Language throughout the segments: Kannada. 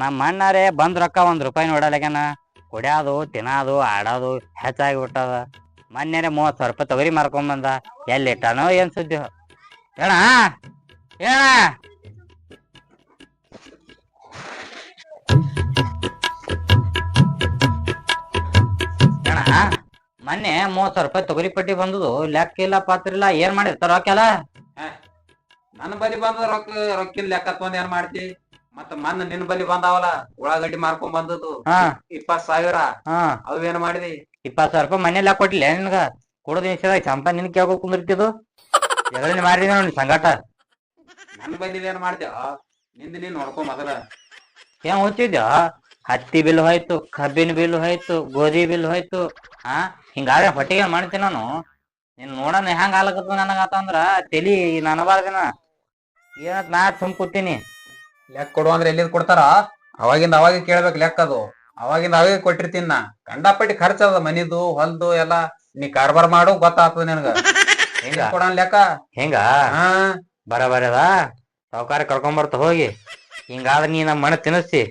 ನಮ್ಮ ಅಣ್ಣಾರೇ ಬಂದ್ ರೊಕ್ಕ ಒಂದ್ ರೂಪಾಯಿ ನೋಡಲ್ಯಾಗನ ಕುಡಿಯೋದು ತಿನ್ನೋದು ಆಡೋದು, ಹೆಚ್ಚಾಗಿ ಬಿಟ್ಟದ ಮೊನ್ನೆನೆ ಮೂವತ್ ಸಾವಿರ ರೂಪಾಯಿ ತೊಗರಿ ಮಾರ್ಕೊಂಡ್ ಎಲ್ಲಿಟ್ಟನೋ ಎಲ್ಲಿ ಏನ್ ಸುದ್ದಿ? ಹೇಳ ಹೇಳ ಮೊನ್ನೆ ಮೂವತ್ ಸಾವಿರ ರೂಪಾಯಿ ತೊಗರಿ ಪಟ್ಟಿ ಬಂದದು. ಲೆಕ್ಕ ಇಲ್ಲ, ಪಾತ್ರ ಇಲ್ಲ, ಏನ್ ಮಾಡಿರ್ತಾರ ರೊಕ್ಕೆಲ್ಲ ನನ್ನ ಬಲಿ ಬಂದ ರೊಕ್ಕ, ರೊಕ್ಕಿನ ಲೆಕ್ಕ ತಗೊಂಡ್ ಏನ್ ಮಾಡ್ತಿ? ಮತ್ತ ಮನ್ನ ನಿನ್ ಬಲಿ ಬಂದಾವಲ್ಲ ಉಳ್ಳಾಗಡ್ಡಿ ಮಾರ್ಕೊಂಡ್ ಬಂದದ್ದು. ಹಾ. ಇಪ್ಪತ್ ಸಾವಿರ. ಹಾ. ಅವೇನ್ ಮಾಡಿದಿ? ಇಪ್ಪತ್ ಸಾವಿರ ರೂಪಾಯಿ ಮನೆಯಲ್ಲ ಕೊಟ್ಟಿಲ್ಲ ನಿನ್ಗ? ಕೊಡೋದ್ ನಿಮಿಷದಾಗ ಚಂಪ ನಿನ್ ಕೇಳ್ಕೊ ಕುಂದಿರ್ತಿದ್ದು ಎದ್ರಲ್ಲಿ ಮಾಡಿದ ನೋಡಿ ಸಂಗಾಟ. ನನ್ ಬಲಿ ಏನ್ನಿಂದ ನೀನ್ ನೋಡ್ಕೊ ಮೊದಲ. ಏನ್ ಓದ್ತಿದ್ಯ? ಹತ್ತಿ ಬಿಲ್ ಹೋಯ್ತು ಕಬ್ಬಿನ ಬಿಲ್ ಹೋಯ್ತು ಗೋಧಿ ಬಿಲ್ ಹೋಯ್ತು. ಹಾ? ಹಿಂಗಾದ್ರೆ ಹೊಟ್ಟಿಗೆ ಮಾಡ್ತೀನಿ ನಾನು? ನೀನ್ ನೋಡೋಣ ಹೆಂಗ್ ಆಲಕತ್ತ ನನಗಾತ ಅಂದ್ರ ತಲಿ ನನಬಾರ್ದಿನ ಏನತ್ ನಾ ಸುಮ್ ಕೂತೀನಿ. ಲೆಕ್ಕ ಕೊಡು ಅಂದ್ರೆ ಎಲ್ಲಿದ್ ಕೊಡ್ತಾರ? ಅವಾಗಿಂದ ಅವಾಗ ಕೇಳ್ಬೇಕು ಲೆಕ್ಕ ಅದು. ಅವಾಗಿಂದ ಅವಾಗ ಕೊಟ್ಟಿರ್ತೀನಿ ನಾ. ಕಂಡಾಪಟ್ಟಿ ಖರ್ಚ ಅದ ಮನಿದು ಹೊಲ್ದು ಎಲ್ಲ. ನೀ ಕಾರ್ಬಾರ್ ಮಾಡು ಗೊತ್ತಾಗ್ತದ ನಿನಗ. ಹೆಂಗ ಕೊಡೋಣ ಲೆಕ್ಕ? ಹೆಂಗ? ಹಾ. ಬರಬರದ ಸಾವುಕಾರ ಕರ್ಕೊಂಬರ್ತ ಹೋಗಿ. ಹಿಂಗಾದ್ರೆ ನೀ ನಮ್ಮ ಮನೆ ತಿನ್ನಿಸ್ತಿ.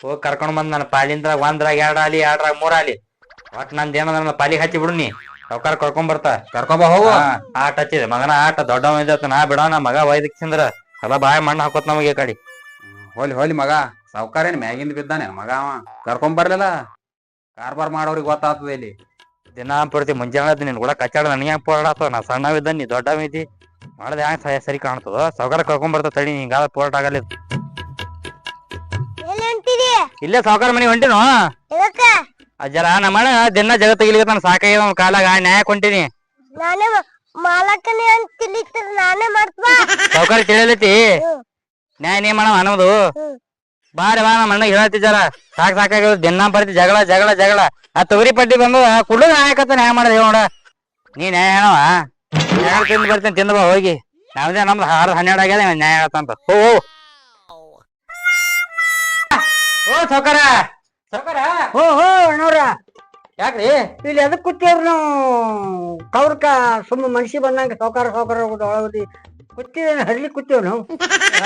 ಹೋಗಿ ಕರ್ಕೊಂಡ್ ಬಂದ್ ನನ್ನ ಪಾಲಿಂದ್ರಾಗ ಒಂದ್ರಾಗ ಎರಡ್ ಆಲಿ ಎರಡ್ರಾಗ ಮೂರ್ ಆಲಿ ಒಟ್ ನಂದ್ ಏನದ ನನ್ನ ಪಾಲಿ ಹಚ್ಚಿ ಬಿಡು ನೀ. ಸಾವುಕಾರ ಬರ್ತಾ. ಕರ್ಕೊಂಬ ಹೋಗು. ಆಟ ಹಚ್ಚಿದೆ. ಮಗನ ಆಟ ದೊಡ್ಡವ ಇದ್ದ ನಾ ಬಿಡೋ ನಾ ಮಗ ವೈದಕ್ಸಿಂದ್ರ ಅಲ್ಲ ಬಾಯ್ ಮಣ್ಣು ಹಾಕೋತ್ ನಮಗೆ ಈ ಕಡೆ. ಹೋಲಿ ಹೊಲಿ ಮಗ. ಸಾವ್ಕಾರೇನ್ ಮ್ಯಾಗಿಂದ ಬಿದ್ದಾನೆ. ಮಗ ಅವ. ಕರ್ಕೊಂಡ್ ಬರ್ಲಿಲ್ಲ. ಕಾರ್ಬಾರ್ ಮಾಡೋರಿಗೆ ಗೊತ್ತಾಗ್ತದ ಇಲ್ಲಿ. ದಿನ ಪೂರ್ತಿ ಮುಂಜಾನೆ ನಿನ್ ಕೂಡ ಕಚ್ಚಾಡ ನನಗೆ ಪೋರಾಟ ನಾ ಸಣ್ಣವಿದ್ದ ನೀ ದೊಡ್ಡವ ಇದ್ದಿ. ಮಾಡದೆ ಸ- ಸರಿ ಕಾಣ್ತದ? ಸಾವುಕಾರ ಕರ್ಕೊಂಡ್ ಬರ್ತ ತಡಿ ಹಿಂಗಾದ ಪೋರಾಟ ಆಗಲ್ಲ ಇದು. ಎಲ್ಲಿ ಹೊಂಟಿದಿ? ಇಲ್ಲೇ ಸಾವುಕಾರ ಮನೆ ಹೊಂಟಿನೋ? ಎದಕ್ಕ? ಅಜ್ಜರ ನಮ್ಮಣ್ಣ ದಿನ ಜಗತ್ತಿಗಿಲಿಗತ್ತಾನ ಸಾಕಾಗ್ಯದ ಅವ್ನ ಕಾಲಾಗ ನ್ಯಾಯ ಕೊಂಟಿನಿ ನಾನೇ ಮಾಲಕನೇ ಅಂತ ನಾನೇ ಮಾಡ್ತವಾ ಸಾವುಕಾರ ತಿಳಿಯಲೈತಿ. ನ್ಯಾಯ ನೀ ಮಾಡವ ಅನ್ನೋದು. ಬಾರಿ ಬಾ ನಮ್ಮ ಅಣ್ಣ ಹೇಳತ್ತಿದ್ದಾರ. ಸಾಕ್ ಸಾಕಾಗ್ಯದ ದಿನ ಬರ್ತಿ ಜಗಳ ಜಗಳ ಜಗಳ. ಆ ತೊಗರಿ ಪಟ್ಟಿ ಬಂದು ಕುಡು ನಾಯಕತ್ತ ನ್ಯಾಯ ಮಾಡದ ನೋಡ. ನೀ ನ್ಯಾಯ ಹೇಳವ? ನ್ಯಾಯ ತಿಂದು ಬರ್ತೀನಿ, ತಿಂದು ಬಾ, ಹೋಗಿ. ನಾವ್ದೇ ನಮ್ದು ಹಾರ ಹನ್ನೆರಡು ಆಗ್ಯದ ನ್ಯಾಯ ಹೇಳ್ತಂತ ಓ ಓ. ಓ ಸೌಕರ. ಸೌಕರ? ಹೋ ಹೋ, ಅಣ್ಣವ್ರ. ಯಾಕ್ರಿ? ಇಲ್ಲಿ ಅದಕ್ಕೆ ಕೂತೀವ್ರಿ ನಾವು? ಕವ್ರಕ ಸುಮ್ಮ ಮನ್ಸಿ ಬಂದಂಗ ಸೌಕಾರ ಸೌಕಾರ ಒಳಗದಿ ಕೂತಿದ್ದೇನೆ ಹರ್ಲಿ ಕೂತೀವ್ ನಾವು.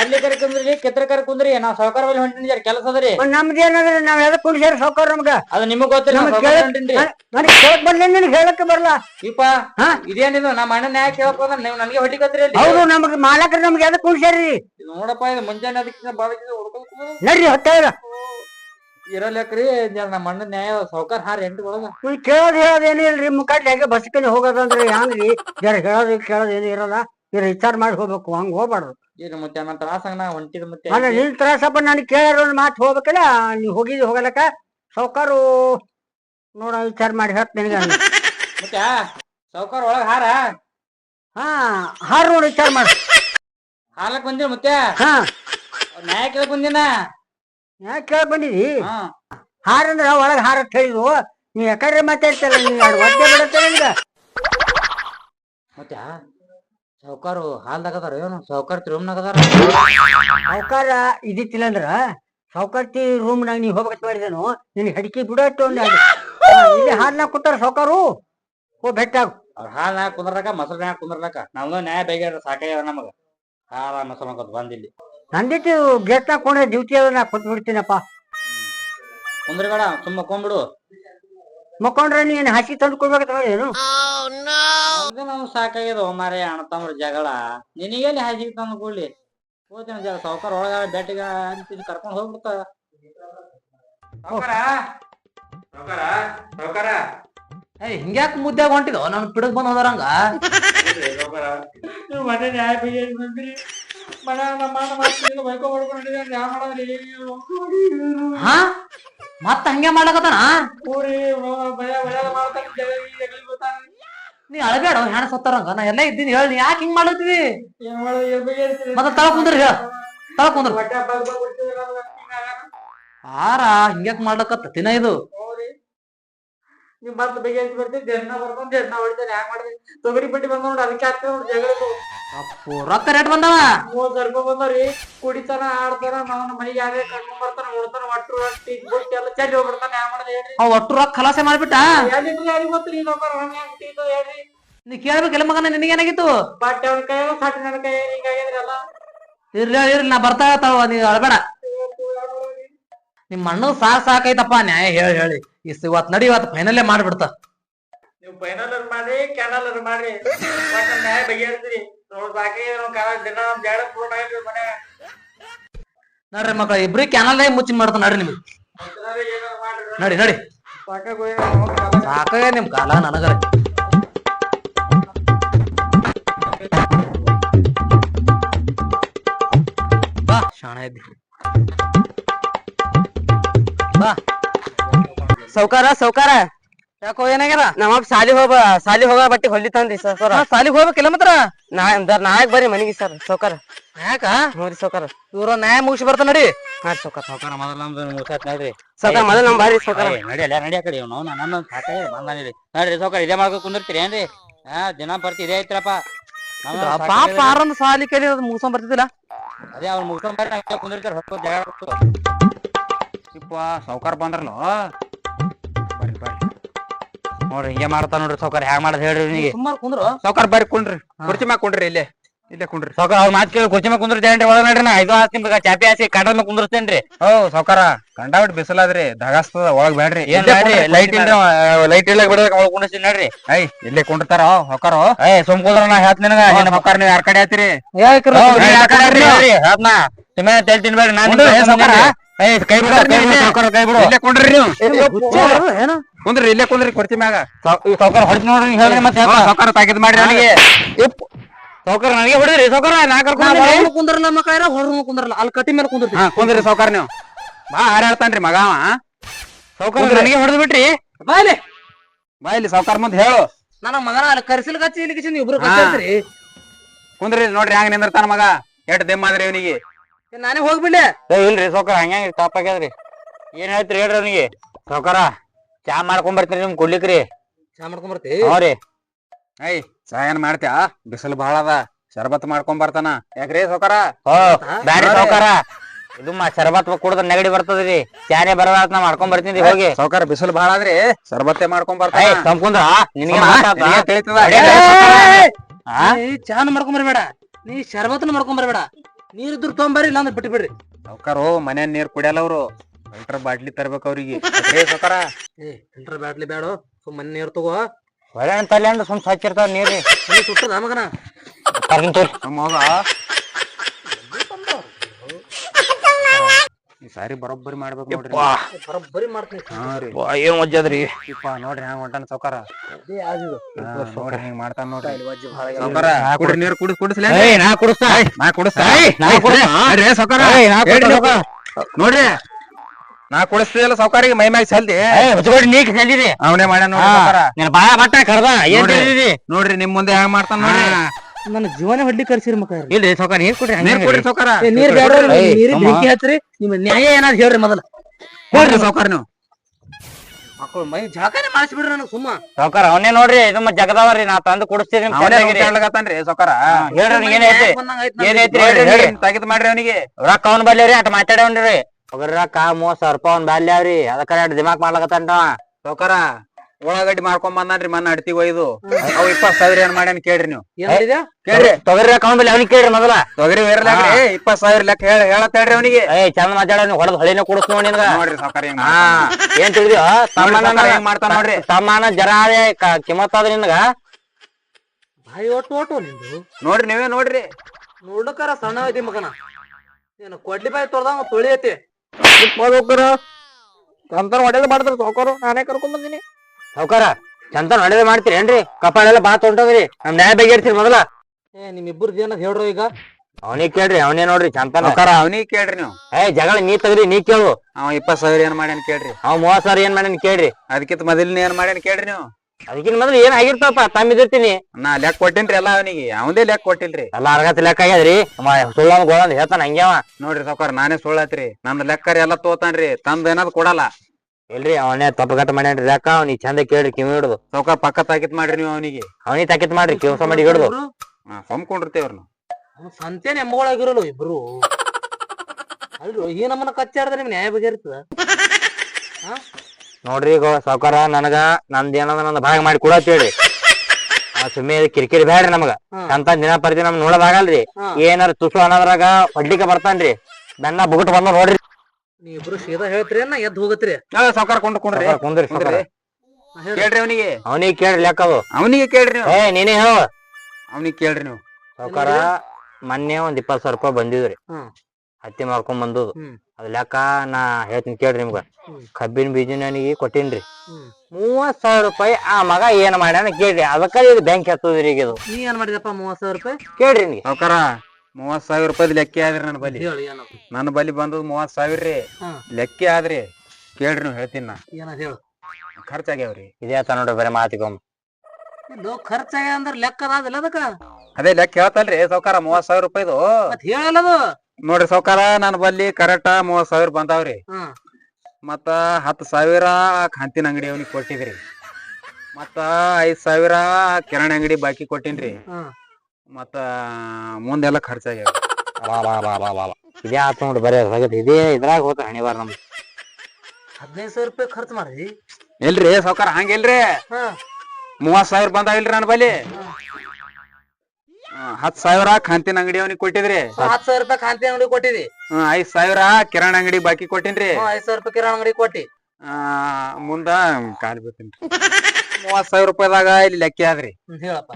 ಅಲ್ಲಿ ಕರೆ ಕುಂದ್ರಿ ಕೆತ್ರ ಕರೆ ಕುಂದ್ರಿ ನಾವ್ ಸಾವುಕಾರ ಬಲ್ಲಿ ಹೊಂಟಿನಿ ಜರ ಕೆಲಸ ಅದರಿ ನಮ್ದ ಏನಾದ್ರೆ ನಾವ್ ಎಲ್ಲ ಕುಡಿಸ್ಯಾರ ಸಾವುಕಾರ ನಮ್ಗ? ಅದು ನಿಮಗ್ ಗೊತ್ತಿಲ್ಲ ನಮಗ್ ನಾವ್ ಕೇಳಕ್ ಸಾವ್ಕಾರ ಹೊಂಟೀನ್ರಿ. ನನಗೆ ಕೇಳಕ್ ಬರ್ಲ ನಿನಗೆ ಹೇಳಕ್ ಬರಲ್ಲ ಇಪ್ಪ ಹಾ? ಇದೇನಿದು ನಮ್ಮ ಅಣ್ಣ ನ್ಯಾಯ ಕೇಳಕ್ ಅಂದ್ರೆ ನೀವು ನನಗೆ ಹೊಡಿಕತ್ರಿ ಅಲ್ಲಿ. ಹೌದು ನಮಗ್ ಮಾಲಕರು ನಮ್ಗೆ ಎದಕ್ ಕುಣಿಸ್ಯಾರ್ರಿ ಇದು ನೋಡಪ್ಪ ಇದು ಮುಂಜಾನೆ ಹುಡ್ಕೊಂಡ್ ಕೂದಲು. ನಡ್ರಿ ಹೊತ್ತಾರ ಇರಲ್ಯಾಕ್ರಿ ಜರ ನಮ್ಮ ಅಣ್ಣ ನ್ಯಾಯ ಸಾವುಕಾರ ಹಾರ ಎಂಟು ಒಳಗ ಕೇಳೋದ್ ಹೇಳೋದ್ ಏನಿಲ್ರಿ ಮುಖಾಡ್ಲಿ ಹೇಗೆ ಬಸ್ಕಲ್ಲಿ ಹೋಗೋದಂದ್ರೆ ಹ್ಯಾಂಗ್ರಿ ಜರ ಹೇಳೋದು ಕೇಳೋದ್ ಏನು ಇರಲ್ಲ. ಇವ್ರ ವಿಚಾರ ಮಾಡಿ ಹೋಗ್ಬೇಕು ಹಂಗ ಹೋಗ್ಬಾರ್ದು. ಮತ್ತೆ ನನ್ನ ತ್ರಾಸಂಗ ನಾ ಹೊಂಟಿದ ಮತ್ತೆ ಅಲ್ಲ ನಿನ್ ತ್ರಾಸಪ್ಪ ನಾನು ಕೇಳಾರ ಒಂದು ಮಾತು ಹೋಗ್ಬೇಕಲ್ಲ ನೀವು ಹೋಗಿದ್ ಹೋಗಲಕ್ಕ? ಸೌಕಾರು ನೋಡ ವಿಚಾರ ಮಾಡಿ ಹೇಳ್ತ ನಿನಗೆ ಮತ್ತೆ ಸೌಕರ್ ಒಳಗ ಹಾರ? ಹಾ ಹಾರ ನೋಡಿ ವಿಚಾರ ಮಾಡು. ಹಾಲಕ್ ಬಂದಿರ ಮತ್ತೆ? ಹಾ. ನ್ಯಾಯ ಕೇಳಕ್ ಬಂದಿನ ಯಾಕೆ ಕೇಳಕ್ ಬಂದಿದಿ? ಹಾರ ಅಂದ್ರ ಒಳಗ ಹಾರ ಅಂತ ಹೇಳಿದ್ವು. ನೀ ಯಾಕಂದ್ರೆ ಮಾತಾಡ್ತಾರ ನೀ ಒದ್ದೆ ಬಿಡತ್ತೆ ನಿನ್ಗ ಮತ್ತೆ ಸೌಕಾರು ಹಾಲ್ದಾಗ ಅದಾರ. ಏನು ಸೌಕರ್ ರೂಮ್ನಾಗ ಅದಾರ. ಸಾವ್ಕಾರ ಇದಿತ್ತಿಲ್ಲ ಅಂದ್ರ ಸಾವುಕಾರ್ತಿ ರೂಮ್ನಾಗ ನೀ ಹೋಗ್ಬೇಕಂತ ಮಾಡಿದೇನು ನಿನ್ ಹಡಿಕೆ ಬಿಡತ್ತು ಒಂದು ಇಲ್ಲಿ ಹಾಲ್ನಾಗ ಕುಟ್ಟಾರ ಸಾವ್ಕಾರು? ಹೋ ಬೆಟ್ಟಾಗು ಅವ್ರ ಹಾಲ್ನಾಗ ಕುಂದ್ರಕ ಮೊಸರ್ನಾಗ ಕುಂದ್ರಕ ನಮ್ದು ನ್ಯಾಯ ಬೇಗ ಸಾಕಾಗ್ಯಾವ ನಮಗ. ಹಾಲ ಮೊಸರು ಹಾಕೋದ್ ಬಂದಿಲ್ಲಿ ನಂದಿಟ್ಟು ಗೇಟ್ನಾಗ ಕೊಂಡ್ರೆ ಡ್ಯೂಟಿ ಅದ ನಾ ಕೊಟ್ಟು ಬಿಡ್ತೀನಪ್ಪ. ಕುಂದ್ರಗಡ ಸುಮ್ಮ ಕೊಂಬಿಡು ಮಕ್ಕೊಂಡ್ರೆ ನೀನ್ ಹಾಕಿ ತಂದು ಕೊಡ್ಬೇಕಂತ ಮಾಡಿದೇನು? ಅದು ನಮ್ಗ್ ಸಾಕಾಗ್ಯದ ಮಾರೇ ಅಣ್ಣ ತಮ್ಮ ಜಗಳ. ನಿನಗೆಲ್ಲಿ ಹಾಸಿಗೆ ತಂದು ಕೊಡ್ಲಿ? ಹೋಗ್ತೀನಿ ಜರ ಸಾವ್ಕಾರ ಒಳಗ ಬೆಟ್ಟಿಗ ಅಂತ ಕರ್ಕೊಂಡ್ ಹೋಗ್ಬಿಡ್ತ. ಸಾವ್ಕಾರ? ಸಾವ್ಕಾರ? ಸಾವ್ಕಾರ? ಏ ಹಿಂಗ್ಯಾಕ್ ಮುದ್ದಾಗ ಹೊಂಟಿದೋ? ನನ್ ಪಿಡಕ್ ಬಂದ್ ಹೋದಾರಂಗ? ನೀವು ಮನೆ ನ್ಯಾಯ ಬಂದ್ರಿ? ಮನೆ ನಮ್ಮ ಅಣ್ಣ ಮಾಡ್ತಿದ್ದಿಲ್ಲ ಬೈಕೋ ಮಾಡ್ಕೊಂಡಿದ್ದೆ ನ್ಯಾಯ ಮಾಡೋದ್ರಿ? ಹಾ? ಮತ್ತ ಹಂಗೆ ಮಾಡ್ಲಕತ್ತಾನ? ಊರಿ ಭಯ ಭಯ ಮಾಡ್ತಾನೆ ಜಗಳ ಬರ್ತಾನೆ ನೀ ಅಳಬೇಡ ಹೆಣ ಸತ್ತಾರಂಗ ನಾ ಎಲ್ಲ ಇದ್ದೀನಿ ಹೇಳಿ ಯಾಕೆ ಹಿಂಗ್ ಮಾಡತ್ತೀವಿ ಮತ್ತೆ ತಳ ಕುಂದ್ರಿ ಹೇಳ ತಳ ಕುಂದ್ರ. ಆರ ಹಿಂಗ್ಯಾಕ್ ಮಾಡ್ಲಕತ್ತ ತಿನ್ನ ಇದು. ನೀವ್ ಬೇಗ ಎದ್ದು ಬರ್ತೀರಿ ಜನ ಬರ್ಕೊಂಡ್ ಜನ ಹೊಡಿತಾರೆ ಹ್ಯಾಂಗ ಮಾಡಿದ್ರಿ ತೊಗರಿ ಪಟ್ಟಿ ಬಂದ ನೋಡಿ ಅದಕ್ಕೆ ಹಾಕ್ತೇವೆ ನೋಡಿ ಜಗಳಕ್ಕೆ. ಅಪ್ಪು ರೊಕ್ಕ ರೇಟ್ ಬಂದವ? ಮೂವತ್ ಸಾವಿರ ರೂಪಾಯಿ ಬಂದವ್ರಿ. ಕುಡಿತಾನ ಆಡ್ತಾನ ಮಾವನ ಮನೆಗೆ ಯಾವ್ದೇ ಕರ್ಕೊಂಡ್ ಬರ್ತಾನ ಉಡ್ತಾನ ಒಟ್ಟು ರೊಟ್ಟಿ ಬುಟ್ಟಿ ಎಲ್ಲ ಚೆಲ್ಲಿ ಹೋಗ್ಬಿಡ್ತಾನ ಹ್ಯಾಂಗ ಮಾಡೋದು ಹೇಳ್ರಿ? ಅವ್ ಒಟ್ಟು ರೊಕ್ಕ ಖಲಾಸೆ ಮಾಡ್ಬಿಟ್ಟ? ಎಲ್ಲಿಂದ ಯಾರಿಗ್ ಗೊತ್ತ್ರಿ ಹಂಗೆ ಆಗ್ತಿತ್ತು ಹೇಳ್ರಿ? ನೀ ಕೇಳ್ಬೇಕಿಲ್ಲ ಮಗನ ನಿನಗೇನಾಗಿತ್ತು? ಬಟ್ಟೆ ಅವ್ನ ಕೈ ಸಾಟಿ ನನ್ನ ಕೈ ಹಿಂಗಾಗ್ಯದ್ರಿ ಎಲ್ಲ ಇರ್ಲಿ ಇರ್ಲಿ ನಾ ಬರ್ತಾ ಇರ್ತಾವ ನೀ ಅಳಬೇಡ. ನಿಮ್ ಅಣ್ಣ ಸಾಕ್ ಸಾಕೈತಪ್ಪ ನ್ಯಾಯ ಹೇಳಿ ಹೇಳಿ. ಇಸ್ ಇವತ್ ನಡಿ ಇವತ್ ಫೈನಲ್ಲೇ ಮಾಡ್ಬಿಡ್ತ. ನೀವು ಫೈನಲ್ ಮಾಡಿ ಕ್ಯಾನಲ್ ಮಾಡ್ರಿ ನ್ಯಾಯ ಬಗೆಹರಿಸ್ರಿ ನೋಡ್ರಿ ಮಕ್ಳ ಇಬ್ರಿ ಕ್ಯಾನಲ್ ಮುಚ್ಚಿ ಮಾಡ್ತಾನ ನಡ್ರಿ ನಿಮ್ಗೆ. ನೋಡಿ ನೋಡಿ. ಸಾಕಾಗ ನಿಮ್ ಕಾಲ ನನಗರ. ಬಾ ಶಾಣ ಇದ್ದಿ. ಬಾ. ಸೌಕಾರ ಸೌಕಾರ ಯಾಕೋ ಏನಾಗ್ಯದ? ನಮ್ಮ ಸಾಲಿ ಹೋಗ ಸಾಲಿ ಹೋಗ ಬಟ್ಟಿ ಹೊಲಿತಾನ್ರಿ ಸರ್ ಸಾಲಿಗೆ ಹೋಗ್ಬೇಕಿಲ್ಲ ಮಾತ್ರ ನಾ ನಾಳೆ ಬರ್ರಿ ಮನೆಗೆ ಸರ್ ಸೌಕಾರ ಯಾಕ ಹ್ಞೂ ರೀ ಸೌಕಾರ ಇವ್ರ ನ್ಯಾಯ ಮುಗಿಸಿ ಬರ್ತಾನ ನಡಿ. ಹಾ ಸೌಕಾರ ಸಾವ್ಕಾರ ಮೊದಲ ನಮ್ದು ಮುಗ್ಸಾತ್ ನೋಡ್ರಿ. ಸೌಕಾರ ಮೊದಲು ನಮ್ಮ ಬಾರಿ ಸೌಕಾರ ನಡಿ ಅಲ್ಲ ನಡಿ ಆ ಕಡೆ ಇವ್ನು. ನನ್ನ ಸಾಕಾಗಿ ಬಂದ ನಡಿ. ನೋಡ್ರಿ ಸಾವ್ಕಾರ ಇದೇ ಮಾಡ್ಕೊ ಕುಂದಿರ್ತೀರಿ ಏನ್ರಿ? ಹಾ ದಿನ ಬರ್ತಿ ಇದೇ ಐತ್ರಪ್ಪ. ಪಾಪ ಸಾಕಾಗಿದೆ. ಸಾಲಿ ಕಲಿ ಮುಗಿಸ್ಕೊಂಡ್ ಬರ್ತಿದ್ದಿಲ್ಲ? ಅದೇ ಅವ್ರು ಮುಗಿಸ್ಕೊಂಡ್ ಬರ್ರಿ ಕುಂದಿರ್ತಾರೆ ಹೊತ್ತು ಇಪ್ಪ ಸೌಕಾರ ಬಂದ್ರಲ್ಲ? ಬರ್ರಿ ಬರ್ರಿ. ನೋಡ್ರಿ ಹಿಂಗೆ ಮಾಡ್ತಾ ನೋಡ್ರಿ ಸಾವ್ಕಾರ. ಹ್ಯಾಂಗ ಮಾಡೋದು ಹೇಳ್ರಿ ನಿಮಗೆ ಸುಮಾರು ಕುಂದ್ರು? ಸೌಕಾರ ಬರ್ರಿ ಕುಂಡ್ರಿ. ಕುರ್ಚಿ ಮ್ಯಾಗ ಕುಂಡ್ರಿ ಇಲ್ಲೇ. ಇಲ್ಲೇ ಕುಂಡ್ರಿ. ಸೌಕಾರ ಅವ್ರ ಮಾತು ಕೇಳಿ ಕುರ್ಚಿ ಮ್ಯಾಗ ಜಾಂಡ್ರಿ ಒಳಗ ನೋಡ್ರಿ ನಾ? ಐದು ಬೇಕಾ ಚಾಪಿ ಹಾಸಿ ಕಂಡ್ರ ಮ್ಯಾಗ ಕುಂದಿರ್ತೇನ್ರಿ ಓ ಕಂಡ ಕಂಡಾಬಿಟ್ ಬಿಸಿಲಾದ್ರಿ ಧಗಾಸ್ತದ ಒಳಗ್ ಬೇಡ್ರಿ ಏನ್ ಬೇಡ್ರಿ ಲೈಟ್ ಇಲ್ಲ ಲೈಟ್ ಇಲ್ಲ ಬಿಡ್ರಿ ಒಳಗ್ ಕುಂಡಿಸ್ತೀನಿ ನೋಡ್ರಿ. ಐ ಇಲ್ಲೇ ಕುಂಡಿರ್ತಾರ ಹೊಕ್ಕಾರ ಏ ಸುಮ್ ಕುಂದ್ರ ನಾ ಹೇಳ್ತ ನಿನಗ. ನಿನ್ನ ಹೊಕ್ಕಾರ ನೀವ್ ಯಾರ ಕಡೆ ಹತ್ತಿರಿ ಯಾಕ್ರಿ ತಿನ್ಬೇಡ್ರಿ ನಾನು ಕೈ ಬಿಡು ಕೈ ಬಿಡು ಸಾವ್ಕಾರ ಕೈ ಬಿಡು. ಇಲ್ಲೇ ಕುಂಡ್ರಿ ನೀವು. ಏನು? ಕುಂದ್ರಿ ಇಲ್ಲೇ ಕುಂದ್ರಿ ಕುರ್ಚಿ ಮ್ಯಾಗ. ಸಾವ್ಕಾರ ನೋಡ್ರಿ ನೀವು ಹೇಳ್ರಿ ಮತ್ತೆ ಸಾವ್ಕಾರ ತಾಕಿದ್ ಮಾಡ್ರಿ ನನಗೆ ಸಾವ್ಕಾರ ನನಗೆ ಹೊಡಿದ್ರಿ ಸಾವ್ಕಾರ ನಾ ಕರ್ಕೊಂಡ್ ಹೊರಗೂ ಕುಂದ್ರಲ್ಲ ಮಕ್ಕಳ ಹೊರಗೂ ಕುಂದ್ರಲ್ಲ ಅಲ್ಲಿ ಕಟ್ಟಿ ಮೇಲೆ ಕುಂದ್ರಿ ಹಾ ಕುಂದ್ರಿ ಸಾವ್ಕಾರ ನೀವು. ಬಾ ಹಾರಾಡ್ತಾನ್ರಿ ಮಗ ಅವ. ಸಾವ್ಕಾರ ನನಗೆ ಹೊಡೆದ್ ಬಿಟ್ರಿ. ಬಾಯ್ಲಿ ಬಾ ಇಲ್ಲಿ ಸಾವ್ಕಾರ ಮುಂದೆ ಹೇಳು. ನನ್ನ ಮಗನ ಅಲ್ಲಿ ಕರ್ಸಿಲ್ ಕಚ್ಚಿ ಇಲ್ಲಿ ಇಬ್ರು ಕುಂದ್ರಿ ನೋಡ್ರಿ ಹ್ಯಾಂಗ ನಿಂದಿರ್ತಾನ ಮಗ. ಎಷ್ಟ್ ದೆಮ್ಮಾದ್ರಿ ಇವನಿಗೆ. ನಾನೇ ಹೋಗ್ಬಿಡ್ಲೆ. ಏ ಇಲ್ರಿ ಸೌಕರ ಹಂಗ್ಯಾಂಗ ಟಾಪ್ ಆಗ್ಯದ್ರಿ. ಏನ್ ಹೇಳ್ತೀರಿ ಹೇಳ್ರಿ ಅವನಿಗೆ. ಸೌಕರ ಚಾ ಮಾಡ್ಕೊಂಡ್ ಬರ್ತೀನಿ ನಿಮ್ ಕುಡ್ಲಿಕ್ರಿ. ಚಾ ಮಾಡ್ಕೊಂಡ್ ಬರ್ತಿ? ಹ್ಞೂ ರೀ. ಐ ಚಾ ಏನ್ ಮಾಡ್ತ್ಯಾ? ಬಿಸಿಲು ಬಹಳ ಅದ. ಶರಬತ್ ಮಾಡ್ಕೊಂಡ್ ಬರ್ತಾನ. ಯಾಕ್ರಿ ಸೌಕರ ಹೋ. ಬ್ಯಾಡ್ರಿ ಸೌಕರ ಇದು ಮಾ ಶರಬತ್ ಕುಡ್ದ ನೆಗಡಿ ಬರ್ತದ್ರಿ ಚಾನೆ ಬರಲ್ಲ ನಾ ಮಾಡ್ಕೊಂಡ್ ಬರ್ತೀನಿ ಹೋಗಿ. ಸೌಕರ ಬಿಸಿಲು ಬಹಳ ಅದ್ರಿ ಶರಬತ್ತೆ ಮಾಡ್ಕೊಂಡ್ ಬರ್ತಾನ. ಸಂಕುಂದ್ರ ನಿನಗೆ ತಿಳಿತದ? ನೀ ಚಾನ್ ಮಾಡ್ಕೊಂಡ್ ಬರ್ಬೇಡ. ನೀ ಶರ್ಬತ್ನ ಮಾಡ್ಕೊಂಡ್ ಬರ್ಬೇಡ. ನೀರ್ ಇದ್ರ ತೊಗೊಂಬರ್ರಿ ಇಲ್ಲ ಅಂದ್ರೆ ಬಿಟ್ಟು ಬಿಡ್ರಿ ಸಾವ್ಕಾರು ಮನೆ ನೀರ್ ಕುಡಿಯಲ್ಲ ಅವ್ರು. ಫಿಲ್ಟರ್ ಬಾಟ್ಲಿ ತರ್ಬೇಕು ಅವ್ರಿಗೆ. ಸಾವ್ಕಾರ ಏ ಫಿಲ್ಟರ್ ಬ್ಯಾಟ್ಲಿ ಬೇಡ ಸುಮ್ಮನೆ ನೀರ್ ತಗೋ. ಹೊಳೆ ತಲೆ ಅಂದ್ರೆ ಸುಮ್ ಸಾಕಿರ್ತಾವ ನೀರಿ. ಸುಟ್ಟದ ಮಗನ? ನಮ್ಮ ಹೋಗ ಸಾರಿ ಬರೋಬ್ಬರಿ ಮಾಡ್ಬೇಕು ನೋಡ್ರಿ ಬರೋಬ್ಬರಿ ಮಾಡ್ತೀನಿ. ಹಾ ರೀ. ಏನ್ ವಜ್ಜದ್ರಿ ಇಪ್ಪ ನೋಡ್ರಿ ಹ್ಯಾಂಗ ಹೊಂಟಾನ ಸೌಕಾರ ಅದೇ ಆಗಿದೆ. ನೋಡ್ರಿ ಹಿಂಗ್ ಮಾಡ್ತಾನ ನೋಡ್ರಿ. ಸಾವ್ಕಾರ ಕುಡ್ರಿ ನೀರು ಕುಡಿಸ್ ಕುಡಿಸ್ಲೇ ನಾ ಕುಡಿಸ್ತಾ. ನಾ ಕುಡಿಸ್ತಾ. ನಾ ಕುಡಿಸ್ತಾ? ಅರೇ ಸಾವ್ಕಾರ. ನಾ ಕುಡಿಸ್ತಾ? ನೋಡ್ರಿ. ನಾ ಕುಡಿಸ್ತಿದಲ್ಲ ಸೌಕಾರಿಗೆ ಮೈ ಮ್ಯಾಗ ಸಲ್ದಿ. ಮುಚ್ಕೊಡಿ ನೀ ಚೆಲ್ಲಿರಿ ಅವನೇ ಮಾಡ್ಯಾನ ನೋಡ್ರಿ ಸಾವ್ಕಾರ. ನಿನ್ ಬಾಳ ಬಟ್ಟ ಕರ್ದ. ಏನ್ ನೋಡ್ರಿ ನಿಮ್ ಮುಂದೆ ಹ್ಯಾಂಗ ಮಾಡ್ತಾನ ನೋಡ್ರಿ. ನನ್ನ ಜೀವನ ಹೊಡ್ಲಿ ಕರ್ಸಿರಿ ಮಕ್ಕ ಇಲ್ರಿ ಸಾವ್ಕಾರ ನೀರ್ ಕೊಡ್ರಿ ನೀರ್ ಕೊಡ್ರಿ ಸಾವ್ಕಾರ. ನೀರ್ ಬೇಡ ನೀರ್. ಬೆಂಕಿ ಹಚ್ಚ್ರಿ ನಿಮ್ ನ್ಯಾಯ ಏನಾದ್ರು ಹೇಳ್ರಿ ಮೊದಲ. ಹೇಳ್ರಿ ಸಾವ್ಕಾರ ನೀವು. ಮಕ್ಕಳು ಮೈ ಜಾಕನೆ ಮಾಡಿಸ್ಬಿಡ್ರಿ ನನಗೆ ಸುಮ್ಮ. ಸೌಕರ ಅವನೇ ನೋಡ್ರಿ ಇದು ಮತ್ತೆ ಜಗದವರಿ ನಾ ತಂದು ಅವನೇ ಚೆನ್ನಾಗಿರಿ. ನೋಡ್ಲಾಕತ್ತಾನ್ರಿ ಹೇಳ್ರಿ ಏನ್ ಐತಿ ಏನ್. ಐತ್ರಿ ಹೇಳ್ರಿ. ತಾಗಿದ್ ಮಾಡ್ರಿ ಅವನಿಗೆ. ರೊಕ್ಕ ಅವ್ನ ಬರ್ಲಿ ಅಟ್ ಮಾತಾಡವ್ರಿ ಅವ್ರ ರೊಕ್ಕ ಮೂವತ್ ಸಾವಿರ ರೂಪಾಯಿ ಅವ್ನ ಬಾಲ್ಯಾವ್ರಿ ಅದಕ್ಕ ಅಟ್ ದಿಮಾಕ್ ಮಾಡ್ಲಕತ್ತಾನ ಸಾವ್ಕಾರ ಉಳ್ಳಾಗಡ್ಡಿ ಮಾಡ್ಕೊಂಡ್ ಬಂದಾನ್ರಿ ಮನ್ನ ಅಡ್ತಿ ಒಯ್ದು. ಅವ್ ಇಪ್ಪತ್ ಸಾವಿರ ಏನ್ ಮಾಡ್ಯಾನ ಕೇಳ್ರಿ ನೀವು? ಕೇಳ್ರಿ. ತೊಗರಿ ಅಕೌಂಟ್ ಅವ್ನಿಗೆ ಕೇಳ್ರಿ ಮೊದಲ. ತೊಗರಿ ಇಪ್ಪತ್ ಸಾವಿರ ಲೆಕ್ಕ ಹೇಳ ಹೇಳತ್ ಹೇಳ್ರಿ ಅವನಿಗೆ. ಏ ಚಂದ ಮಾತಾಡ ಹೊಡೆದ್ ಹೊಳಿನ ಕೊಡಿಸ್ ನೋಡಿ ನಿನ್ಗ. ನೋಡ್ರಿ. ಏನ್ ತಿಳಿದ್ಯೋ? ತಮ್ಮನ ಸಾವ್ಕಾರ ಹೆಂಗ್ ಮಾಡ್ತಾನ ನೋಡ್ರಿ. ತಮ್ಮನ ಜರ ಕಿಮ್ಮತ್ ಅದ ನಿನ್ಗ. ಬಾಯಿ ಒಟ್ಟು ಒಟ್ಟು ನಿಂದು. ನೋಡ್ರಿ ನೀವೇ ನೋಡ್ರಿ. ನೋಡಕರ ಸಣ್ಣ ಐತಿ ಮಗನ. ಏನು ಕೊಡ್ಲಿ ಬಾಯಿ ತೊಳ್ದಂಗ ತೊಳಿ ಐತಿ ಕಂತರ ಹೊಡೆದ ಮಾಡ್ತಾರ ಸಾವ್ಕಾರ ನಾನೇ ಕರ್ಕೊಂಡ್ ಬಂದಿನಿ. ಸಾವ್ಕಾರ ಚಂತ ನಡೆದ ಮಾಡ್ತೀರಿ ಏನ್ರಿ? ಕಪಾಳೆಲ್ಲ ಬಾತ್ ಹೊಂಟದ್ರಿ ನಮ್ ನ್ಯಾಯ ಬೇಗಿರ್ತೀರಿ ಮೊದಲ. ಏ ನಿಮ್ ಇಬ್ಬರದ್ದು ಏನದ ಹೇಳ್ರು ಈಗ? ಅವನಿಗೆ ಕೇಳ್ರಿ ಅವನೇ ನೋಡ್ರಿ ಚಂತನ. ಸಾವ್ಕಾರ ಅವನಿಗೆ ಕೇಳ್ರಿ ನೀವು. ಏ ಜಗಳ ನೀ ತಗ್ರಿ ನೀ ಕೇಳು. ಅವ ಇಪ್ಪತ್ ಸಾವಿರ ಏನ್ ಮಾಡ್ಯಾನ ಕೇಳ್ರಿ. ಅವ್ ಮೂವತ್ ಸಾವಿರ ಏನ್ ಮಾಡ್ಯಾನ ಕೇಳ್ರಿ. ಅದಕ್ಕಿಂತ ಮೊದಲಿನ ಏನ್ ಮಾಡ್ಯಾನ ಕೇಳ್ರಿ ನೀವು. ಅದಕ್ಕಿಂತ ಮೊದಲು ಏನ್ ಆಗಿರ್ತಾವಪ್ಪ ತಮ್ಮಿದಿರ್ತೀನಿ ನಾ ಲೆಕ್ಕ ಕೊಟ್ಟಿನ್ರಿ ಎಲ್ಲಾ ಅವನಿಗೆ. ಅವಂದೇ ಲೆಕ್ಕ ಕೊಟ್ಟಿಲ್ರಿ. ಎಲ್ಲ ಅರ್ಗತ್ ಲೆಕ್ಕ ಆಗ್ಯದ್ರಿ. ಸುಳ್ಳ ಗೋಳಂದ್ ಹೇಳ್ತಾನ ಹಂಗ್ಯಾವ. ನೋಡ್ರಿ ಸಾವ್ಕಾರ ನಾನೇ ಸುಳ್ಳತ್ರಿ. ನಂದ್ ಲೆಕ್ಕರಿ ಎಲ್ಲಾ ತೋತಾನ್ರಿ. ತಂದ್ ಏನಾದ್ ಕೊಡಲ್ಲ. ಇಲ್ರಿ ಅವನೇ ತಪ್ಪಗತ್ತ ಮಾಡ್ಯಾನ್ರಿ. ಯಾಕ? ಅವ್ನಿಗೆ ಚಂದ ಕೇಳ್ರಿ ಕಿವಿ ಹಿಡ್ದು. ಸೌಕ ಪಕ್ಕ ತಾಕಿತ್ ಮಾಡ್ರಿ ನೀವು ಅವನಿಗೆ. ಅವನಿಗೆ ತಾಕಿತ್ ಮಾಡ್ರಿ ಕೆಲಸ ಮಾಡಿ ಹಿಡ್ದು. ಹೊಂಕೊಂಡಿರ್ತೇವ್ರ ನಾವು ಅವ್ನು ಎಂಬಗಳಾಗಿರಲ್ಲ ಇಬ್ರು. ಅಲ್ರಿ ಈ ನಮ್ಮನ್ನ ಕಚ್ಚಾಡಿದ್ರೆ ನಿಮ್ ನ್ಯಾಯ ಬಗೆರ್ತದ ನೋಡ್ರಿ ಈಗ ಸೌಕರ ನನಗ ನಂದ್ ಏನದ ನಂದ್ ಭಾಗ ಮಾಡಿ ಕೊಡತ್ತೇಳಿ ಸುಮ್ಮನೆ ಕಿರಿಕಿರಿ ಬೇಡ್ರಿ ನಮಗ. ಅಂತ ದಿನ ಪರಿದಿನ ನಮ್ ನೋಡೋದಾಗಲ್ರಿ. ಏನಾರ ತುಸು ಅನ್ನೋದ್ರಾಗ ಹೊಡ್ಲಿಕ್ಕೆ ಬರ್ತಾನ್ರಿ. ಬೆನ್ನ ಬುಗುಟ್ ಬಂದ ನೋಡ್ರಿ. ನೀ ಇಬ್ರು ಸೀದಾ ಹೇಳ್ತೀರಿ ನಾ ಎದ್ದು ಹೋಗತ್ರಿ. ಸಾವ್ಕಾರ ಕೊಂಡು ಕೊಂಡ್ರಿ. ಸಾವ್ಕಾರ ಕುಂದ್ರಿ. ಕೇಳ್ರಿ ಅವನಿಗೆ. ಅವನಿಗೆ ಕೇಳ್ರಿ ಲೆಕ್ಕ ಅದು ಅವನಿಗೆ ಕೇಳ್ರಿ ನೀವು. ಏ ನೀನೇ ಹೇಳ. ಅವನಿಗೆ ಕೇಳ್ರಿ ನೀವು. ಸಾವುಕಾರ ಮೊನ್ನೆ ಒಂದ್ ಇಪ್ಪತ್ ಸಾವಿರ ರೂಪಾಯಿ ಬಂದಿದ್ರಿ. ಹ್ಮ್. ಹತ್ತಿ ಮಾರ್ಕೊಂಡ್ ಬಂದದು ಹ್ಮ್. ಅದ್ ಲೆಕ್ಕ ನಾ ಹೇಳ್ತೀನಿ ಕೇಳ್ರಿ ನಿಮ್ಗ. ಹ್ಮ್. ಕಬ್ಬಿನ ಬೀಜ ನನಗೆ ಕೊಟ್ಟಿನ್ರಿ. ಹ್ಮ್. ಮೂವತ್ ಸಾವಿರ ರೂಪಾಯಿ ಆ ಮಗ ಏನ್ ಮಾಡ್ಯಾನ ಕೇಳ್ರಿ. ಅದಕ್ಕ ಇದು ಬ್ಯಾಂಕ್ ಹತ್ತದ್ರಿ ಈಗ ಇದು. ನೀ ಏನ್ ಮಾಡಿದಪ್ಪ ಮೂವತ್ ಸಾವಿರ ರೂಪಾಯಿ? ಕೇಳ್ರಿ ನಿಮ್ಗೆ. ಸಾವ್ಕಾರ ಮೂವತ್ ಸಾವಿರ ರೂಪಾಯಿ ಲೆಕ್ಕ ಆದ್ರಿ ನನ್ನ ಬಲಿ ಹೇಳಿ ನನ್ನ ಬಲಿ ಬಂದದ್ ಮೂವತ್ ಸಾವಿರ ರೀ. ಹ್ಮ್. ಲೆಕ್ಕ ಆದ್ರಿ. ಕೇಳ್ರಿ ನೀವು ಹೇಳ್ತೀನಿ ನಾ. ಏನದ್ ಹೇಳು. ಖರ್ಚಾಗ್ಯಾವ್ರಿ. ಇದೇ ಆತ ನೋಡ್ರಿ ಬರೀ ಮಾತಿಗೊಮ್ಮ ಖರ್ಚಾಗ ಅಂದ್ರ ಲೆಕ್ಕ ಅದಾದಿಲ್ಲ ಅದಕ್ಕ? ಅದೇ ಲೆಕ್ಕ ಹೇಳ್ತಲ್ರಿ ಸಾವ್ಕಾರ ಮೂವತ್ ಸಾವಿರ ರೂಪಾಯಿದು. ಮತ್ ಹೇಳಲ್ಲದು ನೋಡ್ರಿ ಸಾವ್ಕಾರ ನನ್ನ ಬಲ್ಲಿ ಕರೆಕ್ಟ್ ಮೂವತ್ ಸಾವಿರ ಬಂದಾವ್ರಿ. ಮತ್ತ ಹತ್ತು ಸಾವಿರ ಕಾಂತಿನ ಅಂಗಡಿ ಅವನಿಗೆ ಕೊಟ್ಟಿದ್ರಿ. ಮತ್ತ ಐದ್ ಸಾವಿರ ಕಿರಾಣಿ ಅಂಗಡಿ ಬಾಕಿ ಕೊಟ್ಟಿನ್ರಿ. ಹ್ಮ್ ಮತ್ತ ಮುಂದೆಲ್ಲ ಖರ್ಚಾಗ್ಯಾವ. ಇದೇ ಆತ ನೋಡ್ರಿ ಬರೀ ಇದೇ ಇದ್ರಾಗ ಹೋತ ಹಣಿವಾರ ನಮ್ದು. ಹದಿನೈದು ಸಾವಿರ ರೂಪಾಯಿ ಖರ್ಚು ಮಾಡ್ರಿ. ಎಲ್ರಿ ಸಾವ್ಕಾರ ಹಂಗಿಲ್ರಿ ಹಾ. ಮೂವತ್ ಸಾವಿರ ಬಂದಾವಿಲ್ರಿ ನನ್ನ ಬಲಿ ಆ, ಹತ್ತ್ ಸಾವಿರ ಖಾಂತಿನ ಅಂಗಡಿ ಅವನಿಗೆ ಕೊಟ್ಟಿದ್ರಿ. ಹತ್ತು ಸಾವಿರ ರೂಪಾಯಿ ಕಾಂತಿ ಅಂಗಡಿ ಕೊಟ್ಟಿದಿ. ಹ್ಮ್, ಐದ್ ಸಾವಿರ ಕಿರಾಣಿ ಅಂಗಡಿ ಬಾಕಿ ಕೊಟ್ಟಿನ್ರಿ. ಹ್ಮ್ ಐದ್ ಸಾವಿರ ರೂಪಾಯಿ ಕಿರಾಣ ಅಂಗಡಿ ಕೊಟ್ಟಿ. ಆ ಮುಂದ ಕಾಲ್ ಬೀಳ್ತೀನ್ರಿ ಮೂವತ್ ಸಾವಿರ ರೂಪಾಯಿದಾಗ ಇಲ್ಲಿ ಲೆಕ್ಕ ಆದ್ರಿ. ಹ್ಮ್ ಹೇಳಪ್ಪ.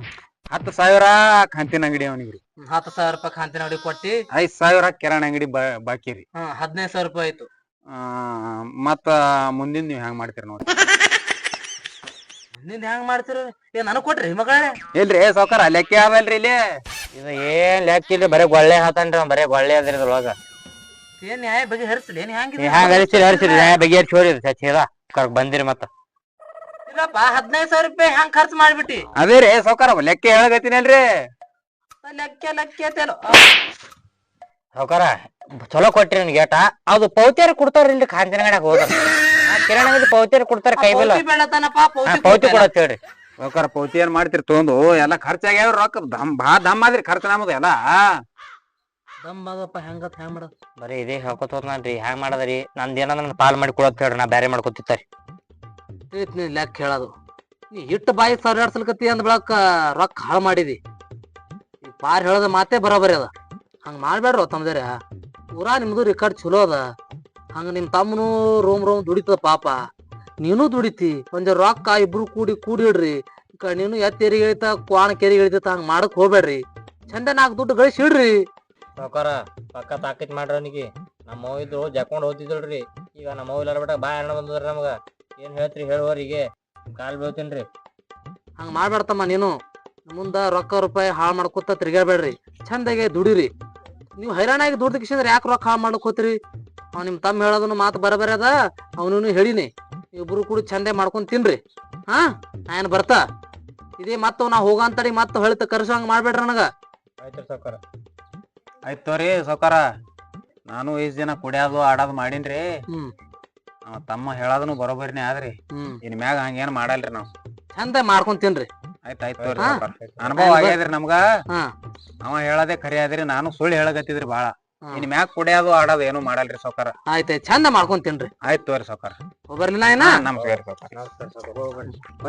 ಹತ್ತು ಸಾವಿರ ಕಾಂತಿನ ಅಂಗಡಿ ಅವನಿಗೆ ರೀ. ಹತ್ತು ಸಾವಿರ ರೂಪಾಯಿ ಕಾಂತಿನ ಅಂಗಡಿ ಕೊಟ್ಟಿ? ಐದ್ ಸಾವಿರ ಕಿರಾಣಿ ಅಂಗಡಿ ಬಾ- ಬಾಕಿ ರೀ. ಹದಿನೈದು ಸಾವಿರ ರೂಪಾಯಿ ಆಯ್ತು. ಆ, ಮತ್ತ ಮುಂದಿನ ನೀವ್ ಹೆಂಗ್ ಮಾಡ್ತೀರಿ ನೋಡಿ. ಮುಂದಿನ ಹೆಂಗ್ ಮಾಡ್ತೀರಿ? ಏ ನನಗ್ ಕೊಟ್ರಿ ಮಗಳೇ? ಇಲ್ರಿ ಸಾವ್ಕಾರ ಲೆಕ್ಕ ಆದಲ್ರಿ ಇಲ್ಲಿ. ಇದು ಏನ್ ಲೆಕ್ಕ ಇಲ್ರಿ ಬರೀ ಗೊಳ್ಳೆ ಹಾತನ್ರಿ ಅವ್ನ್ ಬರೀ ಗೊಳ್ಳೆ ಅದ್ರಿ ಇದ್ರೊಳಗ. ಏನ್ ನ್ಯಾಯ ಬಗೆ ಹರಿಸ್ರಿ ಏನ್ ಹೆಂಗ್ ಹೆಂಗ್ ಹ್ಯಾಂಗ ಹರಿಸಿರಿ ಹರಿಸಿರಿ ನ್ಯಾಯ ಬಗೆಹರಿಸಿ ಹೋರಿ ಕರ್ಕ್ ಬಂದಿರಿ ಮತ್ತ. ಇಲ್ಲಪ್ಪ ಹದಿನೈದು ಸಾವಿರ ರೂಪಾಯಿ ಹೆಂಗ್ ಖರ್ಚು ಮಾಡ್ಬಿಟ್ಟಿ. ಅದೇ ರೀ ಸೌಕಾರ ಲೆಕ್ಕ ಚಲೋ ಕೊಟ್ರಿ ನನ್ಗೆ ಗೇಟ. ಅದು ಪೌತಿಯರ್ ಕೊಡ್ತಾರ ಅಂಗಡ್ಯಾಗ ಹೋದ್ರ. ಕಿರಾಣ ಪೌತಿಯರ್ ಕೊಡ್ತಾರ ಕೈ ಬಿಲ್ಲ. ಪೌತಿ ಬೇಡತನಪ್ಪ. ಕೊಡತ್ ಹೇಳ್ರಿ. ಸೌಕಾರ ಪೌತಿ ಏನ್ ಮಾಡ್ತೀರಿ ತೊಗೊಂಡು ಎಲ್ಲಾ ಖರ್ಚಾಗ್ಯಾವ ರೊಕ್ಕ. ದಮ್ ಬಾ ದಮ್ ಆದ್ರಿ ಖರ್ಚು ನಮ್ದು ಎಲ್ಲ. ಹೆಂಗತ್ ಹೆಂಗ್ ಮಾಡೋದು? ಬರೀ ಇದೇ ಹೇಳ್ಕೊತ ಹೋದ್ನಲ್ರಿ ಹ್ಯಾಂಗ್ ಮಾಡದ್ರಿ? ನಂದ್ ಏನಾದ್ರ ನನ್ ಪಾಲ್ ಮಾಡಿ ಕೊಡತ್ ಹೇಳ್ರಿ ನಾ ಬ್ಯಾರೆ ಮಾಡ್ಕೊತಿತ್ತಾರಿ ಐತ್ ನೀನ್ ಲೆಕ್ಕ ಹೇಳೋದು. ನೀ ಇಟ್ಟು ಬಾಯಿ ಸಾವಿರ ಎರಡ್ ಸಲಕತ್ತಿ ಅಂದ್ ಬೆಳಕ ರೊಕ್ಕ ಹಾಳು ಮಾಡಿದಿ. ಈ ಪಾರ್ ಹೇಳೋದ ಮಾತೇ ಬರೋಬರಿ ಅದ. ಹಂಗ ಮಾಡ್ಬೇಡ್ರ ತಮ್ಮದೇರ ಪೂರಾ ನಿಮ್ದು ರೆಕಾರ್ಡ್ ಚಲೋ ಅದ. ಹಂಗ ನಿಮ್ ತಮ್ಮನು ರೋಮ್ ರೋಮ್ ದುಡಿತದ ಪಾಪ. ನೀನು ದುಡಿತಿ. ಒಂದ್ ರೊಕ್ಕ ಇಬ್ರು ಕೂಡಿ ಕೂಡಿಡ್ರಿ ಕ ನೀನು ಎತ್ತ ಎರಿಗೆ ಇಳಿತ, ಕ್ವಾಣ ಕೆರಿಗೆ ಇಳಿತ ಹಂಗ ಮಾಡಕ್ ಹೋಗ್ಬೇಡ್ರಿ. ಚಂದ ನಾಲ್ಕು ದುಡ್ಡು ಗಳಿಸಿ ಇಡ್ರಿ. ಪಕ್ಕ ತಾಕೀತ್ ಮಾಡ್ರಿ ಅವನಿಗೆ. ನಮ್ಮ ಇದ್ರು ಜಕ್ಕೊಂಡ್ ಹೋಗ್ತಿದ್ರಿ ಈಗ ನಮ್ಮ ಇಲ್ಲಾರ ಬಿಟ್ಟ ಬಾ ಹಣ ಬಂದದ್ರಿ ನಮಗ. ಏನ್ ಹೇಳ್ತ್ರಿ ಹೇಳುವರಿಗೆ ಕಾಲ್ ಬೀಳ್ತೀನ್ರಿ. ಹಂಗ ಮಾಡ್ಬೇಡ್ತಮ್ಮ ನೀನು. ಮುಂದ ರೊಕ್ಕ ರೂಪಾಯಿ ಹಾಳು ಮಾಡ್ಕೊತ ತಿರ್ಗಾಬೇಡ್ರಿ ಚಂದಾಗೆ ದುಡಿರಿ. ನೀವು ಹೈರಾಣಾಗಿ ದುಡ್ದು ಕಿಸಿದ್ರೆ ಯಾಕೆ ರೊಕ್ಕ ಹಾಳು ಮಾಡ್ಕೋತೀರಿ ಅವ್ ನಿಮ್ ತಮ್ಮ ಹೇಳೋದನ್ನ ಮಾತು ಬರಬರ ಅದ. ಅವನು ಹೇಳಿನಿ. ಇಬ್ರು ಕೂಡ ಚಂದೆ ಮಾಡ್ಕೊಂಡ್ ತಿನ್ರಿ. ಹಾ? ನಾ ಏನ್ ಬರ್ತಾ? ಇದೇ ಮತ್ತ ನಾ ಹೋಗಂತಡಿ ಮತ್ತ ಹೊಳಿತ ಕರ್ಸೋ ಹಂಗ ಮಾಡ್ಬೇಡ್ರಿ ನನಗ. ಆಯ್ತು ಆಯ್ತು ತೋರಿ ಸಾವ್ಕಾರ. ನಾನು ಐದ್ ದಿನ ಕುಡಿಯೋದು ಆಡೋದು ಮಾಡೀನ್ರಿ. ಹ್ಮ್. ಅವ ತಮ್ಮ ಹೇಳೋದನು ಬರೋಬರಿನೇ ಆದ್ರಿ. ಹ್ಮ್. ಇನ್ ಮ್ಯಾಗ ಹಂಗೇನ್ ಮಾಡಲ್ರಿ ನಾವ್. ಚಂದ ಮಾಡ್ಕೊಂತೀನ್ರಿ ಆಯ್ತ್ ಆಯ್ತ್ ಹಾ. ಸಾವ್ಕಾರ. ಅನುಭವ ಆಗ್ಯಾದ್ರಿ ನಮ್ಗ? ಹಾ. ಅವ ಹೇಳದೆ ಖರೆ ಆದ್ರಿ ನಾನು ಸುಳ್ಳು ಹೇಳಕತ್ತಿದ್ರಿ ಬಾಳ. ಹಾ. ಇನ್ ಮ್ಯಾಗ ಕುಡಿಯೋದು ಆಡೋದು ಏನು ಮಾಡಲ್ರಿ ಸಾವ್ಕಾರ. ಆಯ್ತ್ ಚಂದ ಮಾಡ್ಕೊಂಡ್ ತಿನ್ರಿ. ಆಯ್ತ್ ತೋರಿ ಸಾವ್ಕಾರ. ಬರ್ಲಿಲ್ಲ ಏನ ನಮಸ್ಕಾರ. ಸಾವ್ಕಾರ.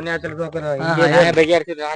ಆಯ್ತಲ್ಲ ಹಿಂಗೆ ಬಗೆಹರಿಸಿದ್ರೆ